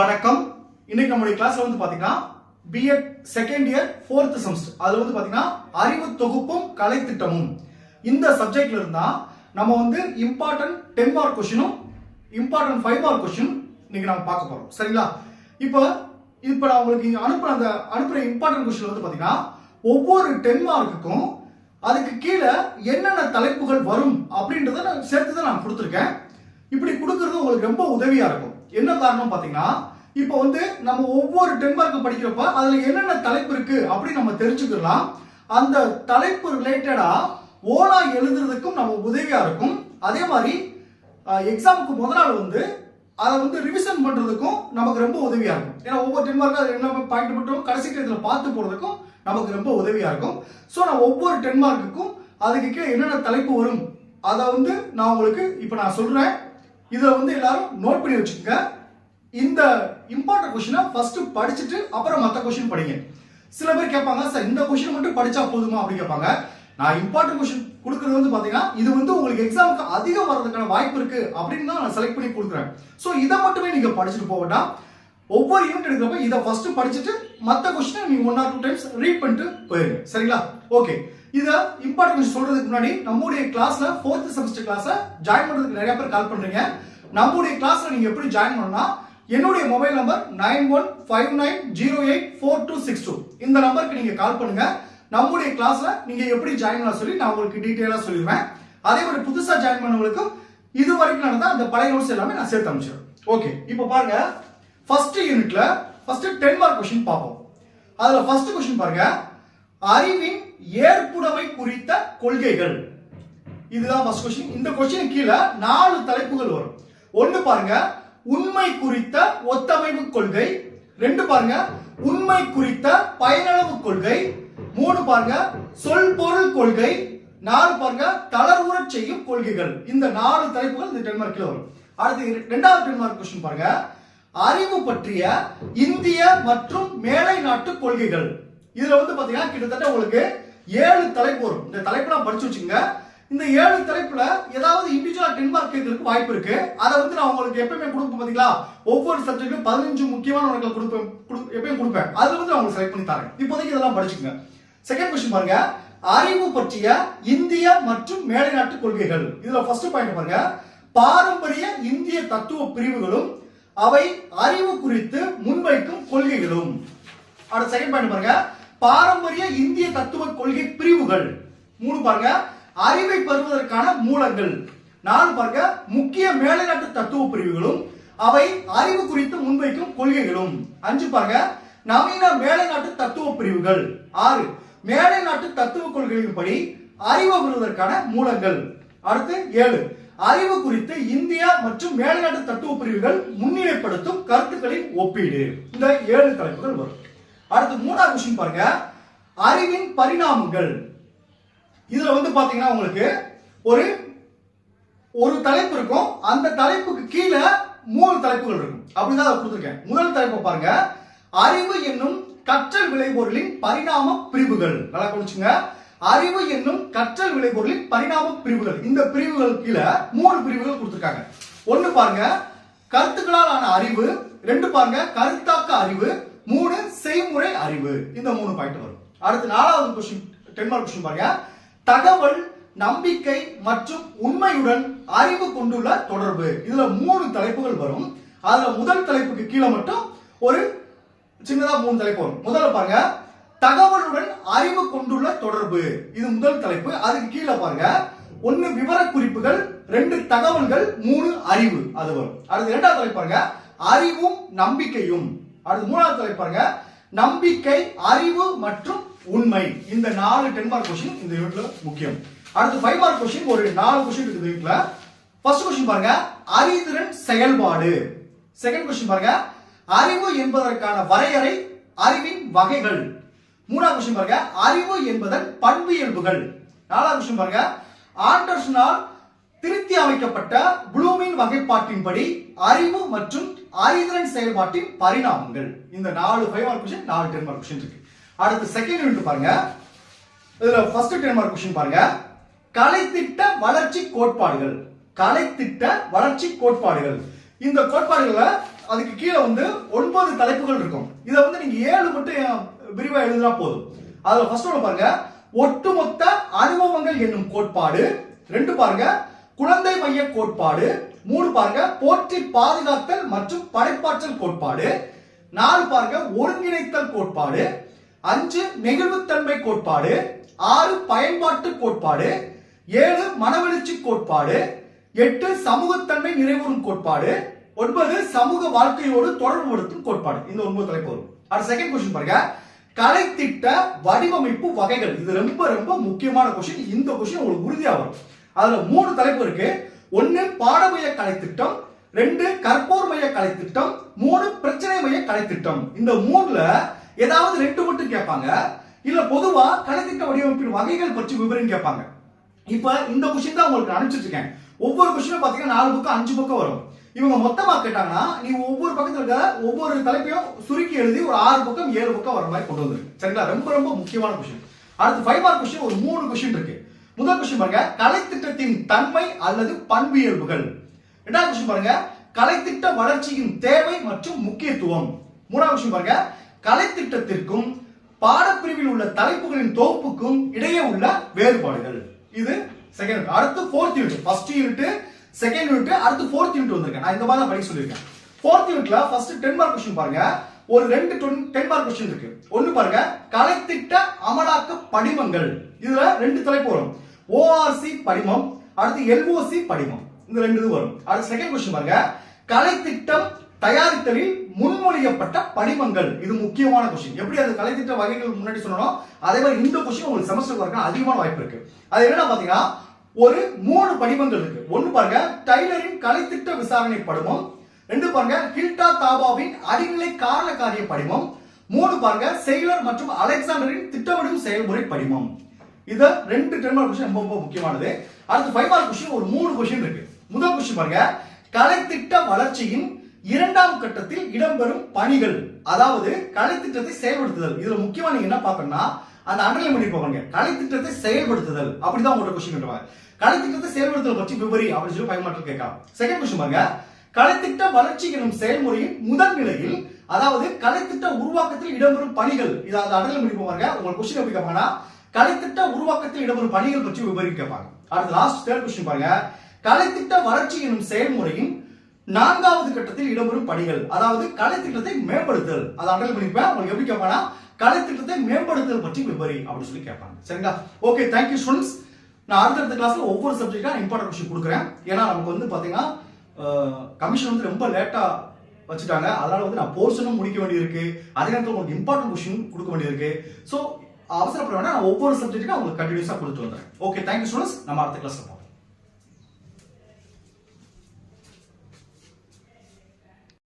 வணக்கம். இன்னைக்கு நம்மளுடைய கிளாஸ்ல வந்து பாத்தீங்கன்னா BEd second year fourth semester அதுல வந்து பாத்தீங்கன்னா அறிவு தொகுப்பும் கலை திட்டமும். இந்த சப்ஜெக்ட்ல இருந்தா நம்ம வந்து இம்பார்ட்டன்ட் டென் மார்க் கொஸ்டினும் இம்பார்ட்டன்ட் ஃபைவ் மார்க் கொஸ்டின் இன்னைக்கு நம்ம பார்க்க போறோம். சரிங்களா? இப்போ இப்போ நான் உங்களுக்கு இங்க அனுப்புற அந்த அனுப்புற இம்பார்ட்டன்ட் கொஸ்டின் வந்து பாத்தீங்கன்னா ஒவ்வொரு டென் மார்க்குக்கும் அதுக்கு கீழே என்னென்ன தலைப்புகள் வரும் அப்படின்றத நான் சேர்த்து தான் நான் கொடுத்துருக்கேன். இப்படி கொடுக்கறது உங்களுக்கு ரொம்ப உதவியா இருக்கும். என்ன காரணம் பாத்தீங்கன்னா இப்போ வந்து நம்ம ஒவ்வொரு டென் படிக்கிறப்ப அதுல என்னென்ன தலைப்பு இருக்கு அப்படின்னு நம்ம தெரிஞ்சுக்கலாம் அந்த தலைப்பு ரிலேட்டடா ஓனா எழுதுறதுக்கும் நம்ம உதவியா இருக்கும். அதே மாதிரி எக்ஸாமுக்கு முத நாள் வந்து அதை வந்து ரிவிஷன் பண்றதுக்கும் நமக்கு ரொம்ப உதவியா இருக்கும். ஏன்னா ஒவ்வொரு டென்மார்க்கும் அது என்ன பாயிண்ட் மட்டும் கடைசி டயத்தில் பார்த்து போறதுக்கும் நமக்கு ரொம்ப உதவியா இருக்கும். ஸோ நான் ஒவ்வொரு டென்மார்க்குக்கும் அதுக்கு கீழே என்னென்ன தலைப்பு வரும் அதை வந்து நான் உங்களுக்கு இப்போ நான் சொல்றேன். இதை வந்து எல்லாரும் நோட் பண்ணி வச்சுக்கோங்க. இந்த இம்பார்ட்டன்ட் கொஷினை ஃபர்ஸ்ட் படிச்சுட்டு அப்புறம் மற்ற கொஸ்டின் படிங்க. சில பேர் கேட்பாங்க சார் இந்த கொஸ்டின் மட்டும் படிச்சா போதுமா? அப்படின்னு கேட்பாங்க. நான் இம்பார்ட்டன்ட் கொஸ்டின் கொடுக்கறது வந்து பாத்தீங்கன்னா இது வந்து உங்களுக்கு எக்ஸாமுக்கு அதிகம் வர்றதுக்கான வாய்ப்பு இருக்கு அப்படின்னு தான் நான் செலக்ட் பண்ணி கொடுக்குறேன். ஸோ இதை மட்டுமே நீங்க படிச்சுட்டு போகட்டா ஒவ்வொரு யூனிட் எடுக்கிறப்ப இதை ஃபர்ஸ்ட் படிச்சுட்டு மற்ற கொஸ்டினை நீங்க one or two times read பண்ணிட்டு போயிருங்க. சரிங்களா? ஓகே இதை இம்பார்ட்டன்ஸ் சொல்றதுக்கு முன்னாடி நம்முடைய கிளாஸ்ல ஃபோர்த் செமஸ்டர் கிளாஸை ஜாயின் பண்றதுக்கு நிறைய பேர் கால் பண்றீங்க. நம்முடைய கிளாஸ்ல நீங்க எப்படி ஜாயின் பண்ணணும்னா என்னுடைய mobile number nine one five nine zero eight four two six two. இந்த நம்பருக்கு நீங்க கால் பண்ணுங்க. நம்முடைய கிளாஸ்ல நீங்க எப்படி ஜாயின் பண்ண சொல்லி நான் உங்களுக்கு டீட்டெயிலா சொல்லிடுவேன். அதே மாதிரி புதுசா ஜாயின் பண்ணவங்களுக்கும் இது வரைக்கும் நடந்த அந்த பழைய நோட்ஸ் எல்லாமே நான் சேர்த்து அமைச்சிடுறேன் ஓகே இப்போ பாருங்க. ஃபர்ஸ்ட் யூனிட்ல ஃபர்ஸ்ட் டென் மார்க் கொஸ்டின் பார்ப்போம். அதுல ஃபர்ஸ்ட் கொஸ்டின் பாருங்க. அறிவின் ஏற்புடைமை குறித்த கொள்கைகள். இதுதான் ஃபர்ஸ்ட் கொஸ்டின் இந்த கொஸ்டின் கீழே நாலு தலைப்புகள் வரும். ஒன்னு பாருங்க உண்மை குறித்த ஒத்தமைவு கொள்கை. ரெண்டு பாருங்க உண்மை குறித்த பயனளவு கொள்கை. மூணு பாருங்க சொல் பொருள் கொள்கை. நாலு பாருங்க தளர்வுறச் செய்யும் கொள்கைகள். இந்த நாலு தலைப்புகள் இந்த டென்மார்க்கில் வரும். அடுத்து ரெண்டாவது டென்மார்க் கொஸ்டின் பாருங்க. அறிவு பற்றிய இந்திய மற்றும் மேலை நாட்டு கொள்கைகள். இதுல வந்து பாத்தீங்கன்னா கிட்டத்தட்ட உங்களுக்கு ஏழு தலைப்பு வரும். இந்த தலைப்பெல்லாம் படிச்சு வச்சுங்க இந்த ஏழு தலைப்புல ஏதாவது இண்டிவிஜுவலா டென் மார்க் கேட்கறதுக்கு வாய்ப்பு இருக்கு. அதை வந்து நான் உங்களுக்கு எப்பயுமே கொடுப்பேன் பாத்தீங்களா? ஒவ்வொரு சப்ஜெக்ட்டும் பதினஞ்சு முக்கியமான உனக்கு கொடுப்பேன். கொடு- எப்பயும் கொடுப்பேன். அதுல வந்து நான் உங்களுக்கு செலக்ட் பண்ணி தரேன். இப்போதைக்கு இதெல்லாம் படிச்சுங்க செகண்ட் கொஸ்டின் பாருங்க. அறிவு பற்றிய இந்திய மற்றும் மேலை நாட்டு கொள்கைகள். இதுல ஃபர்ஸ்ட் பாயிண்ட் பாருங்க. பாரம்பரிய இந்திய தத்துவ பிரிவுகளும் அவை அறிவு குறித்து முன்வைக்கும் கொள்கைகளும். அடுத்த செகண்ட் பாயிண்ட் பாருங்க. பாரம்பரிய இந்திய தத்துவ கொள்கை பிரிவுகள். மூணு பாருங்க. அறிவை பெறுவதற்கான மூலங்கள். நாலு பாருங்க. முக்கிய மேலைநாட்டு தத்துவ பிரிவுகளும் அவை அறிவு குறித்து முன்வைக்கும் கொள்கைகளும். அஞ்சு பாருங்க. நவீன மேலைநாட்டு தத்துவ பிரிவுகள். ஆறு. மேலை நாட்டு தத்துவ கொள்கைகளின்படி அறிவு பெறுவதற்கான மூலங்கள். அடுத்து ஏழு. அறிவு குறித்து இந்தியா மற்றும் மேலைநாட்டு தத்துவ பிரிவுகள் முன்னிலைப்படுத்தும் கருத்துக்களின் ஒப்பீடு. இந்த ஏழு தலைப்புகள் வரும். அடுத்து மூணாவது விஷயம் பாருங்க. அறிவின் பரிணாமங்கள். இதுல வந்து பாத்தீங்கன்னா உங்களுக்கு ஒரு ஒரு தலைப்பு இருக்கும். அந்த தலைப்புக்கு கீழே மூணு தலைப்புகள் இருக்கும். அப்படிதான் அதை கொடுத்துருக்கேன். முதல் தலைப்பை பாருங்க. அறிவு என்னும் கற்றல் விளைபொருளின் பரிணாம பிரிவுகள். நல்லா குடிச்சுங்க அறிவு என்னும் கற்றல் விளைபொருளின் பரிணாம பிரிவுகள். இந்த பிரிவுகள் கீழே மூணு பிரிவுகள் கொடுத்துருக்காங்க. ஒன்று பாருங்க. கருத்துக்களால் ஆன அறிவு. ரெண்டு பாருங்க. கருத்தாக்க அறிவு. மூணு செய்முறை அறிவு. இந்த மூணு பாயிண்ட் வரும். அடுத்து நாலாவது கொஸ்டின் டென் மார்க் கொஸ்டின் பாருங்க. தகவல் நம்பிக்கை மற்றும் உண்மையுடன் அறிவு கொண்டுள்ள தொடர்பு. இதுல மூணு தலைப்புகள் வரும். அதுல முதல் தலைப்புக்கு கீழே மட்டும் ஒரு சின்னதா மூணு தலைப்பு வரும். முதல்ல பாருங்க. தகவலுடன் அறிவு கொண்டுள்ள தொடர்பு. இது முதல் தலைப்பு. அதுக்கு கீழே பாருங்க. ஒன்னு விவர குறிப்புகள் ரெண்டு தகவல்கள் மூணு அறிவு. அது வரும். அடுத்து இரண்டாவது தலைப்பு பாருங்க. அறிவும் நம்பிக்கையும். அடுத்து மூணாவது தலைப்பு பாருங்க. நம்பிக்கை அறிவு மற்றும் உண்மை. இந்த நாலு டென் மார்க் கொஸ்டின் இந்த யூனிட்ல முக்கியம். அடுத்து ஃபைவ் மார்க் கொஸ்டின் ஒரு நாலு கொஸ்டின் இருக்குது யூனிட்ல ஃபர்ஸ்ட் கொஸ்டின் பாருங்க. அறிதிறன் செயல்பாடு. செகண்ட் கொஸ்டின் பாருங்க. அறிவு என்பதற்கான வரையறை அறிவின் வகைகள். மூணாவது கொஸ்டின் பாருங்க. அறிவு என்பதன் பண்பு இயல்புகள். நாலாவது கொஸ்டின் பாருங்க. ஆண்டர்சனால் திருத்தி அமைக்கப்பட்ட ப்ளூமின் வகைப்பாட்டின்படி அறிவு மற்றும் அறிதிறன் செயல்பாட்டின் பரிணாமங்கள். இந்த நாலு ஃபைவ் மார்க் கொஸ்டின் நாலு டென் மார்க் கொஸ்டின் இருக்கு. அடுத்து செகண்ட் யூனிட் பாருங்க. இதுல ஃபர்ஸ்ட் டென் மார்க் கொஸ்டின் பாருங்க. கலைத்திட்ட வளர்ச்சி கோட்பாடுகள். கலைத்திட்ட வளர்ச்சி கோட்பாடுகள். இந்த கோட்பாடுகள்ல அதுக்கு கீழே வந்து ஒன்பது தலைப்புகள் இருக்கும். இதை வந்து நீங்க ஏழு மட்டும் விரிவா எழுதினா போதும். அதுல ஃபர்ஸ்ட் ஒன்று பாருங்க. ஒட்டுமொத்த அனுபவங்கள் என்னும் கோட்பாடு. ரெண்டு பாருங்க. குழந்தை மைய கோட்பாடு மூணு பாருங்க போற்றி பாதுகாத்தல் மற்றும் படைப்பாற்றல் கோட்பாடு நாலு பாருங்க ஒருங்கிணைத்தல் கோட்பாடு அஞ்சு நெகிழ்வுத்தன்மை கோட்பாடு ஆறு பயன்பாட்டு கோட்பாடு ஏழு மனவெழுச்சி கோட்பாடு எட்டு சமூகத்தன்மை நிறைவுறும் கோட்பாடு ஒன்பது சமூக வாழ்க்கையோடு தொடர்புபடுத்தும் கோட்பாடு. இந்த ஒன்பது தலைப்பு வரும். அடுத்த செகண்ட் கொஸ்டின் பாருங்க. கலைத்திட்ட வடிவமைப்பு வகைகள். இது ரொம்ப ரொம்ப முக்கியமான கொஸ்டின் இந்த கொஸ்டின் உங்களுக்கு உறுதியாக வரும். அதுல மூணு தலைப்பு இருக்கு. ஒன்னு பாடமைய கலைத்திட்டம் ரெண்டு கற்போர் மைய கலைத்திட்டம் மூணு பிரச்சனை மைய கலைத்திட்டம் இந்த மூணுல ஏதாவது ரெண்டு மட்டும் கேட்பாங்க. இல்ல பொதுவா கலைத்திட்ட வடிவமைப்பின் வகைகள் பற்றி விவரம் கேட்பாங்க. இப்ப இந்த கொஸ்டின் தான் உங்களுக்கு அனுப்பிச்சிருக்கேன் ஒவ்வொரு கொஸ்டினும் பாத்தீங்கன்னா நாலு பக்கம் அஞ்சு பக்கம் வரும். இவங்க மொத்தமா கேட்டாங்கன்னா நீ ஒவ்வொரு பக்கத்துல இருக்க ஒவ்வொரு தலைப்பையும் சுருக்கி எழுதி ஒரு ஆறு பக்கம் ஏழு பக்கம் வர மாதிரி கொண்டு வந்துருக்கு சரிங்களா? ரொம்ப ரொம்ப முக்கியமான கொஸ்டின் அடுத்து ஃபைவ் மார்க் கொஸ்டின் ஒரு மூணு கொஸ்டின் இருக்கு. முதல் கொஸ்டின் பாருங்க கலைத்திட்டத்தின் தன்மை அல்லது பண்பியல்புகள். இரண்டாவது கொஸ்டின் பாருங்க கலைத்திட்ட வளர்ச்சியின் தேவை மற்றும் முக்கியத்துவம். மூணாவது கொஸ்டின் பாருங்க கலைத்திட்டத்திற்கும் பாடப்பிரிவில் உள்ள தலைப்புகளின் தொகுப்புக்கும் இடையே உள்ள வேறுபாடுகள். இது செகண்ட் அடுத்து fourth unit first unit second unit அடுத்து ஃபோர்த் யூனிட் வந்திருக்கேன். நான் இந்த மாதிரி தான் படிக்க சொல்லியிருக்கேன். ஃபோர்த் யூனிட்ல ஃபர்ஸ்ட் டென் மார்க் கொஸ்டின் பாருங்க. ஒரு ரெண்டு டென் மார்க் கொஸ்டின் இருக்கு. ஒன்னு பாருங்க கலைத்திட்ட அமலாக்க படிமங்கள் இதுல ரெண்டு தலைப்பு வரும். ஓஆர்சி படிமம் அடுத்து எல்ஓசி படிமம். இந்த ரெண்டு இது வரும். அடுத்து செகண்ட் கொஸ்டின் பாருங்க. கலைத்திட்டம் தயாரித்தலில் முன்மொழியப்பட்ட படிமங்கள். இது முக்கியமான கொஸ்டின் எப்படி அது கலைத்திட்ட வகைகள் முன்னாடி சொன்னோம் அதே மாதிரி இந்த கொஸ்டின் உங்களுக்கு செமஸ்டர் வரக்கு அதிகமான வாய்ப்பு இருக்கு. அது என்னன்னா பாத்தீங்கன்னா ஒரு மூணு படிமங்கள் இருக்கு. ஒன்னு பாருங்க டைலரின் கலைத்திட்ட விசாரணை படிமம். ரெண்டு பாருங்க ஹில்டா தாபாவின் அடிநிலை காரண காரிய படிமம். மூணு பாருங்க செயலர் மற்றும் அலெக்சாண்டரின் திட்டமிடும் செயல்முறை படிமம். இதை ரெண்டு டென் மார்க் கொஸ்டின் ரொம்ப ரொம்ப முக்கியமானது. அடுத்து ஃபைவ் மார்க் கொஸ்டின் ஒரு மூணு கொஸ்டின் இருக்கு. முதல் கொஸ்டின் பாருங்க. கலைத்திட்ட வளர்ச்சியின் இரண்டாம் கட்டத்தில் இடம்பெறும் பணிகள் அதாவது கலைத்திட்டத்தை செயல்படுத்துதல். இதுல முக்கியமா நீங்க என்ன பாக்கணும்னா அந்த அண்டர்லைன் பண்ணி போவாங்க கலைத்திட்டத்தை செயல்படுத்துதல். அப்படிதான் உங்களோட கொஸ்டின் கேட்டுவாங்க கலைத்திட்டத்தை செயல்படுத்துதல் பற்றி விவரி அப்படின்னு சொல்லி ஃபைவ் மார்க்கில் கேட்கலாம். செகண்ட் கொஸ்டின் பாருங்க. கலைத்திட்ட வளர்ச்சி எனும் செயல்முறையின் முதல் நிலையில் அதாவது கலைத்திட்ட உருவாக்கத்தில் இடம்பெறும் பணிகள். இதை அந்த அடல் பண்ணி போவாங்க உங்க கொஸ்டின் எப்படி கேட்பாங்கன்னா கலைத்திட்ட உருவாக்கத்தில் இடம்பெறும் பணிகள் பற்றி விவரி கேட்பாங்க. அடுத்து லாஸ்ட் தேர்ட் கொஸ்டின் பாருங்க. கலைத்திட்ட வளர்ச்சி எனும் செயல்முறையின் நான்காவது கட்டத்தில் இடம்பெறும் பணிகள். அதாவது கலைத்திட்டத்தை மேம்படுத்தல் அதை அண்டல் பண்ணிப்பேன் உங்களுக்கு எப்படி கேட்பாங்கன்னா கலைத்திட்டத்தை மேம்படுத்தல் பற்றி விவரி அப்படின்னு சொல்லி கேட்பாங்க. சரிங்களா? ஓகே தேங்க்யூ ஸ்டூடெண்ட்ஸ் நான் அடுத்தடுத்த கிளாஸ்ல ஒவ்வொரு சப்ஜெக்டாக இம்பார்ட்டன்ட் கொஸ்டின் கொடுக்குறேன். ஏன்னா நமக்கு வந்து பாத்தீங்கன்னா கமிஷன் வந்து ரொம்ப லேட்டா வச்சுட்டாங்க. அதனால வந்து நான் போர்ஷனும் முடிக்க வேண்டியிருக்கு. அதே நேரத்தில் உங்களுக்கு இம்பார்ட்டன்ட் கொஸ்டின் கொடுக்க வேண்டியிருக்கு. ஸோ அவசரப்பட வேணா நான் ஒவ்வொரு சப்ஜெக்ட்டுக்கும் உங்களுக்கு கண்டினியூஸாக கொடுத்து வந்துறேன் ஓகே தேங்க்யூ ஸ்டூடெண்ட்ஸ் நம்ம அடுத்த கிளாஸ்